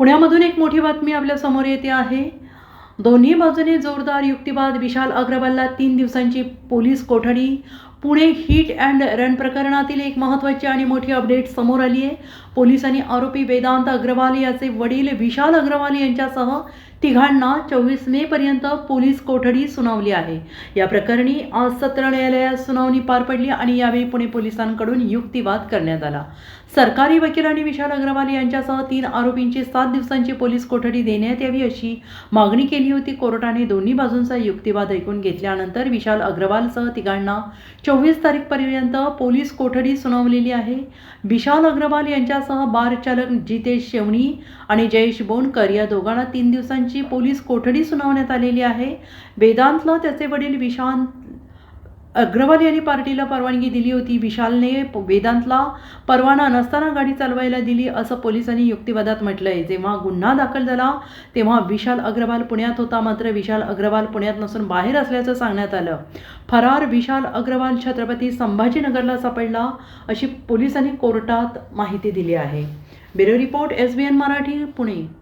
पुण्यामधून एक मोठी बातमी आपल्यासमोर येते आहे. दोन्ही बाजूने जोरदार युक्तिवाद विशाल अग्रवालला तीन दिवसांची पोलीस कोठडी पुणे हिट अँड रन प्रकरणातील एक महत्त्वाची आणि मोठी अपडेट समोर आली आहे. पोलिसांनी आरोपी वेदांत अग्रवाल याचे वडील विशाल अग्रवाल यांच्यासह तिघांना चोवीस मे पर्यंत पोलीस कोठडी सुनावली आहे. या प्रकरणी आज सत्र न्यायालयात सुनावणी पार पडली आणि यावेळी पुणे पोलिसांकडून युक्तिवाद करण्यात आला. सरकारी वकिलांनी विशाल अग्रवाल यांच्यासह तीन आरोपींची सात दिवसांची पोलीस कोठडी देण्यात यावी अशी मागणी केली होती. कोर्टाने दोन्ही बाजूंचा युक्तिवाद ऐकून घेतल्यानंतर विशाल अग्रवालसह तिघांना चोवीस तारीखपर्यंत पोलीस कोठडी सुनावलेली आहे. विशाल अग्रवाल यांच्यासह बार चालक जितेश शेवणी आणि जयेश बोनकर या दोघांना तीन दिवसांची पोलीस कोठडी सुनावण्यात आलेली आहे. वेदांतला त्याचे वडील विशांत अग्रवाल यांनी पार्टीला परवानगी दिली होती. विशालने प- वेदांतला परवाना नसताना गाडी चालवायला दिली असं पोलिसांनी युक्तिवादात म्हटलंय. जेव्हा गुन्हा दाखल झाला तेव्हा विशाल अग्रवाल पुण्यात होता. मात्र विशाल अग्रवाल पुण्यात नसून बाहेर असल्याचं सांगण्यात आलं. फरार विशाल अग्रवाल छत्रपती संभाजीनगरला सापडला अशी पोलिसांनी कोर्टात माहिती दिली आहे. Bureau report S B N Marathi Pune.